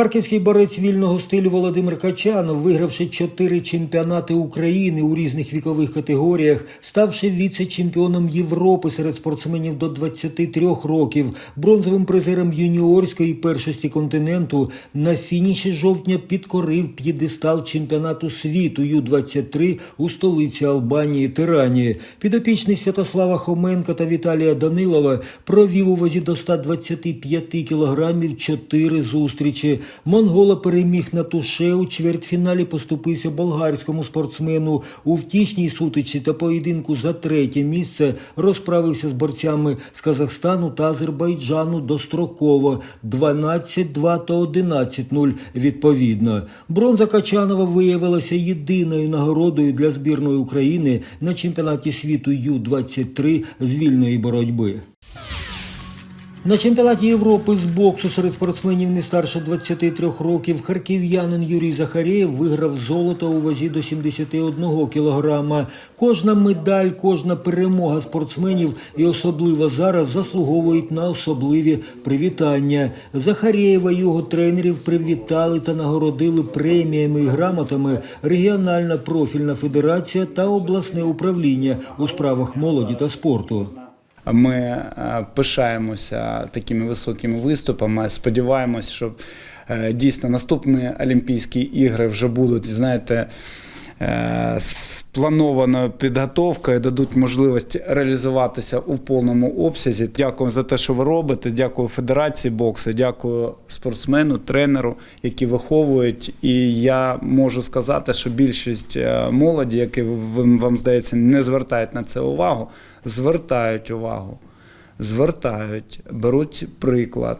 Харківський борець вільного стилю Володимир Качанов, вигравши чотири чемпіонати України у різних вікових категоріях, ставши віце-чемпіоном Європи серед спортсменів до 23 років, бронзовим призером юніорської першості континенту, на фініші жовтня підкорив п'єдестал чемпіонату світу Ю-23 у столиці Албанії Тирані. Підопічний Святослава Хоменка та Віталія Данилова провів у вазі до 125 кілограмів чотири зустрічі. Монгола переміг на туше у чвертьфіналі поступився болгарському спортсмену у втішній сутичці та поєдинку за третє місце розправився з борцями з Казахстану та Азербайджану достроково 12-2 та 11-0 відповідно. Бронза Качанова виявилася єдиною нагородою для збірної України на чемпіонаті світу Ю-23 з вільної боротьби. На чемпіонаті Європи з боксу серед спортсменів не старше 23 років харків'янин Юрій Захарєєв виграв золото у вазі до 71 кілограма. Кожна медаль, кожна перемога спортсменів і особливо зараз заслуговують на особливі привітання. Захарєєва його тренерів привітали та нагородили преміями і грамотами регіональна профільна федерація та обласне управління у справах молоді та спорту. Ми е, пишаємося такими високими виступами. Сподіваємось, що е, дійсно наступні Олімпійські ігри вже будуть, знаєте, е, з планованою підготовкою, дадуть можливість реалізуватися у повному обсязі. Дякую за те, що ви робите. Дякую Федерації боксу, дякую спортсмену, тренеру, які виховують. І я можу сказати, що більшість е, молоді, які вам здається, не звертають на це увагу, звертають увагу, звертають, беруть приклад.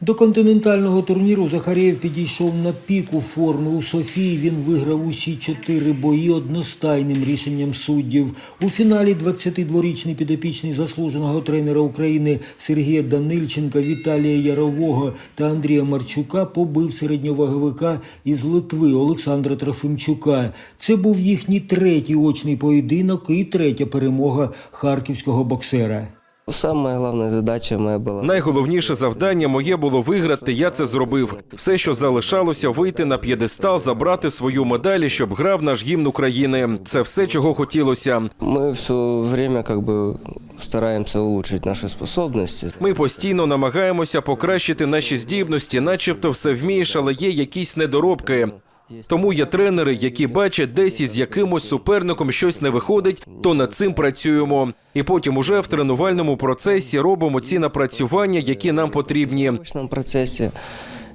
До континентального турніру Захарєєв підійшов на піку форми. У Софії він виграв усі чотири бої одностайним рішенням суддів. У фіналі 22-річний підопічний заслуженого тренера України Сергія Данильченка, Віталія Ярового та Андрія Марчука побив середньоваговика із Литви Олександра Трофимчука. Це був їхній третій очний поєдинок і третя перемога харківського боксера. Самая главная задача моя была Найголовніше завдання моє було виграти. Я це зробив. Все, що залишалося, вийти на п'єдестал, забрати свою медаль, щоб грав наш гімн України. Це все, чого хотілося. мы все время как бы стараемся улучшить наши способности. Ми постійно намагаємося покращити наші здібності, начебто все вмієш, але є якісь недоробки. Тому є тренери, які бачать десь із якимось суперником щось не виходить, то над цим працюємо. І потім уже в тренувальному процесі робимо ці напрацювання, які нам потрібні. В обычном процессе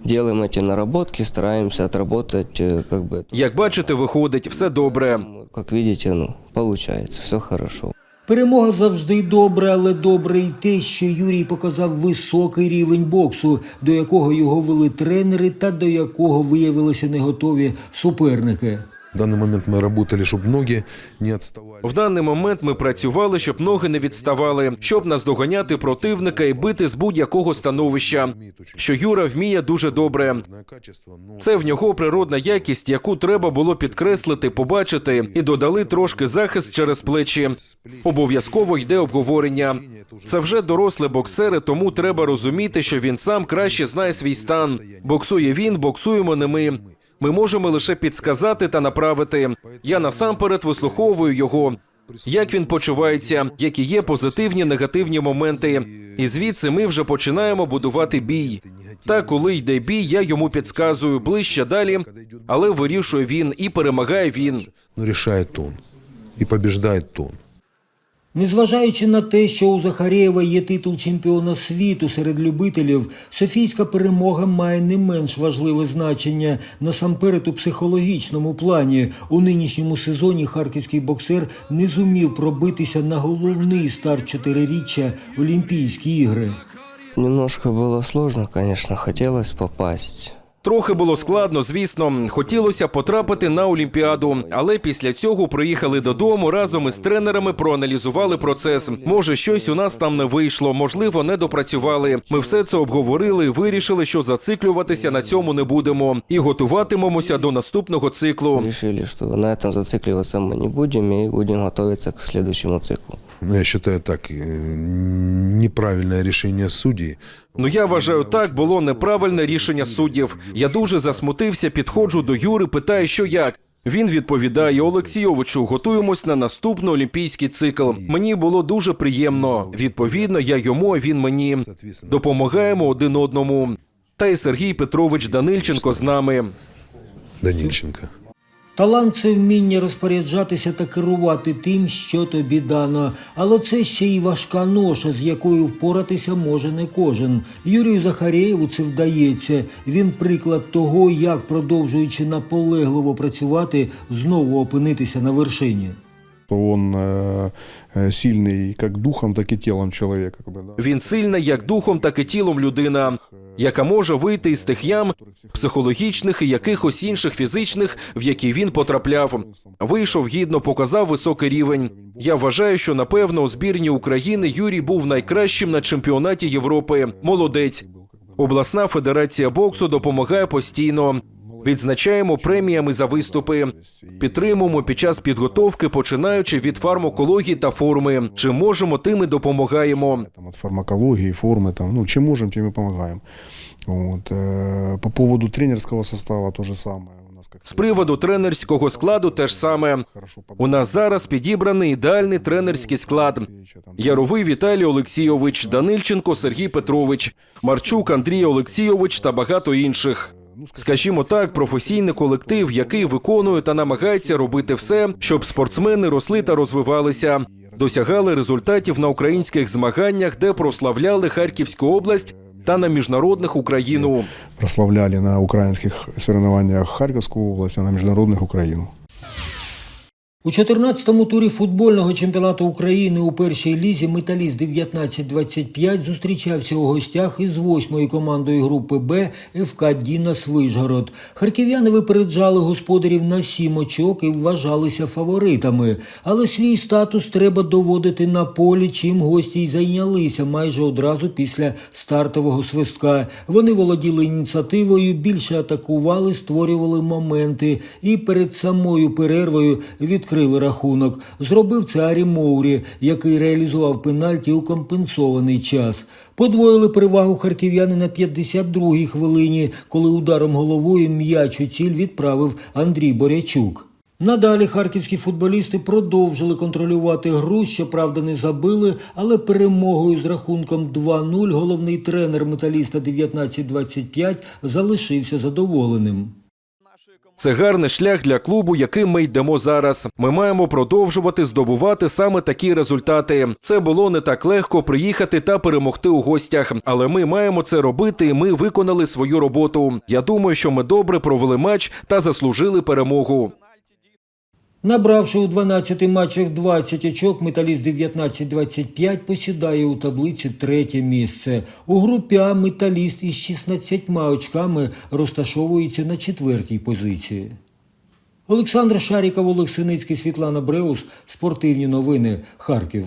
делаем эти наработки, стараемся отработать э, как бы. Як бачите, виходить все добре. Как видите, ну, получается, все хорошо. Перемога завжди добре, але добре й те, що Юрій показав високий рівень боксу, до якого його вели тренери та до якого виявилися не готові суперники. В данный момент мы работали, чтобы ноги не отставали. В даний момент ми працювали, щоб ноги не відставали, щоб наздоганяти противника і бити з будь-якого становища. Що Юра вміє дуже добре. Качество, но Це в нього природна якість, яку треба було підкреслити, побачити, і додали трошки захист через плечі. Обов'язково йде обговорення. Це вже дорослі боксери, тому треба розуміти, що він сам краще знає свій стан. Боксує він, боксуємо не ми. Ми можемо лише підсказати та направити. Я насамперед вислуховую його. Як він почувається, які є позитивні, негативні моменти, і звідси ми вже починаємо будувати бій. Та коли йде бій, я йому підсказую ближче далі, але вирішує він і перемагає він. но решает он. И побеждает он. Незважаючи на те, що у Захарєєва є титул чемпіона світу серед любителів, Софійська перемога має не менш важливе значення насамперед у психологічному плані. У нинішньому сезоні харківський боксер не зумів пробитися на головний старт чотириріччя Олімпійські ігри. Немножко было сложно, конечно, хотелось попасть. Трохи було складно, звісно. Хотілося потрапити на Олімпіаду, але після цього приїхали додому разом із тренерами, проаналізували процес. Може, щось у нас там не вийшло, можливо, не допрацювали. Ми все це обговорили, вирішили, що зациклюватися на цьому не будемо, і готуватимемося до наступного циклу. Решили, что на этом зацикливаться мы не будем и будем готовиться к следующему циклу. Ну, я считаю так, э, неправильное решение судей. Ну я вважаю, так було неправильне рішення суддів. Я дуже засмутився, підходжу до Юри, питаю, що як. Він відповідає Олексійовичу, готуємось на наступний олімпійський цикл. Мені було дуже приємно. Відповідно, я йому, а він мені допомагаємо один одному. Та й Сергій Петрович Данильченко з нами. Данильченко. Талант це вміння розпоряджатися та керувати тим, що тобі дано. Але це ще й важка ноша, з якою впоратися може не кожен. Юрію Захарєєву це вдається. Він приклад того, як, продовжуючи наполегливо працювати, знову опинитися на вершині что он э, э, сильный как духом, так и телом человека. Как бы, да. Він сильна як духом, так і тілом людина, яка може вийти із тих ям психологічних і якихось інших фізичних, в які він потрапляв. Вийшов гідно, показав високий рівень. Я вважаю, що напевно у збірні України Юрій був найкращим на чемпіонаті Європи. Молодець. Обласна федерація боксу допомагає постійно. Відзначаємо преміями за виступи. Підтримуємо під час підготовки, починаючи від фармакології та форми. Чи можемо, тим і допомагаємо. Там, от фармакологии, формы, там, ну, чем можем, тем и помогаем. Вот. э, По поводу тренерского состава то же как З приводу тренерського складу теж саме. У нас зараз підібраний ідеальний тренерський склад. Яровий Віталій Олексійович, Данильченко Сергій Петрович, Марчук Андрій Олексійович та багато інших. Скажімо так, професійний колектив, який виконує та намагається робити все, щоб спортсмени росли та розвивалися, досягали результатів на українських змаганнях, де прославляли Харківську область та на міжнародних Україну. прославляли на українських соревнованнях Харківську область, а на міжнародних Украину. У 14-му турі футбольного чемпіонату України у першій лізі металіст 19-25 зустрічався у гостях із восьмою командою групи Б ФК Дінас Вишгород. Харків'яни випереджали господарів на сім очок і вважалися фаворитами. Але свій статус треба доводити на полі, чим гості й зайнялися майже одразу після стартового свистка. Вони володіли ініціативою, більше атакували, створювали моменти і перед самою перервою відкрили рахунок. Зробив це Арі Моурі, який реалізував пенальті у компенсований час. Подвоїли перевагу харків'яни на 52-й хвилині, коли ударом головою м'яч у ціль відправив Андрій Борячук. Надалі харківські футболісти продовжили контролювати гру, щоправда, не забили, але перемогою з рахунком 2-0 головний тренер металіста 19-25 залишився задоволеним. Це гарний шлях для клубу, яким ми йдемо зараз. Ми маємо продовжувати здобувати саме такі результати. Це було не так легко приїхати та перемогти у гостях, але ми маємо це робити, і ми виконали свою роботу. Я думаю, що ми добре провели матч та заслужили перемогу. Набравши у 12 матчах 20 очок, металіст 19-25 посідає у таблиці третє місце. У групі А металіст із 16 очками розташовується на четвертій позиції. Олександр Шаріков, Олег Синицький, Світлана Бреус. Спортивні новини. Харків.